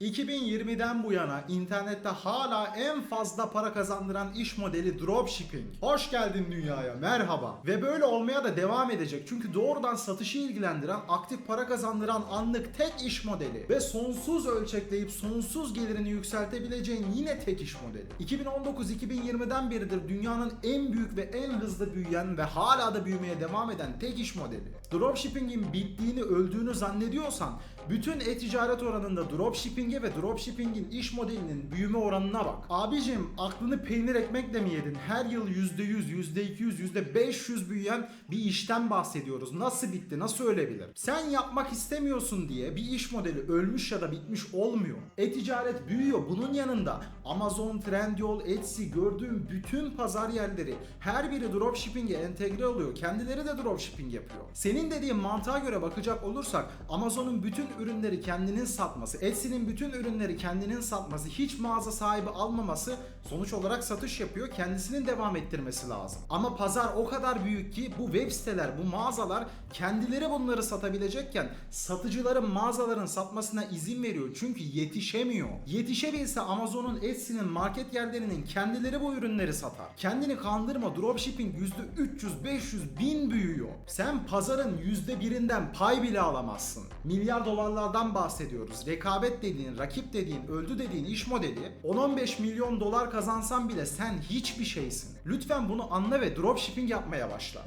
2020'den bu yana internette hala en fazla para kazandıran iş modeli dropshipping. Hoş geldin dünyaya, merhaba. Ve böyle olmaya da devam edecek. Çünkü doğrudan satışı ilgilendiren, aktif para kazandıran anlık tek iş modeli. Ve sonsuz ölçekleyip sonsuz gelirini yükseltebileceğin yine tek iş modeli. 2019-2020'den beridir dünyanın en büyük ve en hızlı büyüyen ve hala da büyümeye devam eden tek iş modeli. Dropshipping'in bittiğini, öldüğünü zannediyorsan bütün e-ticaret oranında dropshipping'e ve dropshipping'in iş modelinin büyüme oranına bak. Abicim aklını peynir ekmekle mi yedin? Her yıl %100, %200, %500 büyüyen bir işten bahsediyoruz. Nasıl bitti? Nasıl ölebilir? Sen yapmak istemiyorsun diye bir iş modeli ölmüş ya da bitmiş olmuyor. E-ticaret büyüyor. Bunun yanında Amazon, Trendyol, Etsy gördüğüm bütün pazar yerleri her biri dropshipping'e entegre oluyor. Kendileri de dropshipping yapıyor. Senin dediğin mantığa göre bakacak olursak Amazon'un bütün ürünleri kendinin satması, Etsy'nin bütün ürünleri kendinin satması, hiç mağaza sahibi almaması sonuç olarak satış yapıyor. Kendisinin devam ettirmesi lazım. Ama pazar o kadar büyük ki bu web siteler, bu mağazalar kendileri bunları satabilecekken satıcıların mağazaların satmasına izin veriyor. Çünkü yetişemiyor. Yetişebilse Amazon'un, Etsy'nin, market yerlerinin kendileri bu ürünleri satar. Kendini kandırma. Dropshipping %300, 500, 1000 büyüyor. Sen pazarın %1'inden pay bile alamazsın. Milyar dolarlardan bahsediyoruz. Rekabet dediğin, rakip dediğin, öldü dediğin iş modeli 10-15 milyon dolar kazansan bile sen hiçbir şeysin. Lütfen bunu anla ve dropshipping yapmaya başla.